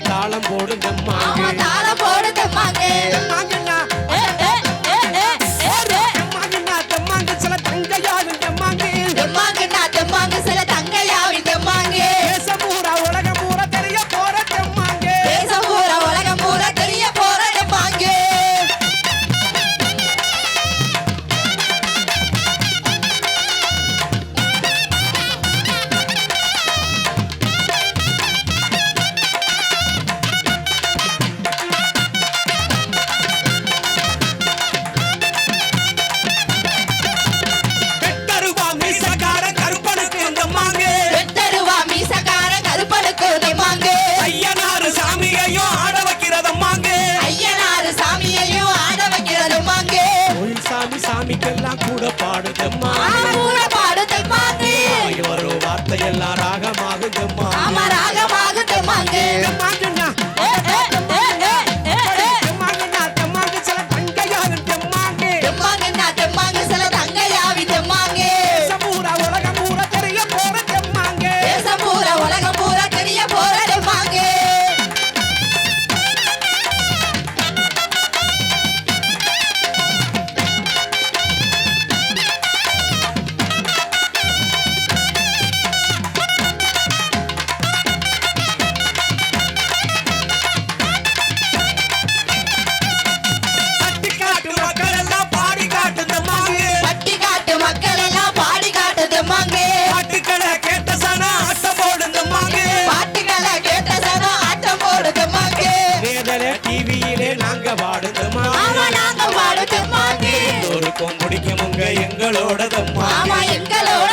தாளம் போடுங்க நாங்க வாடுதம்மா. நாங்க வாடுதம்மா. எல்லோருக்கும் பிடிக்கும் உங்க எங்களோடதம்மா. எங்களோட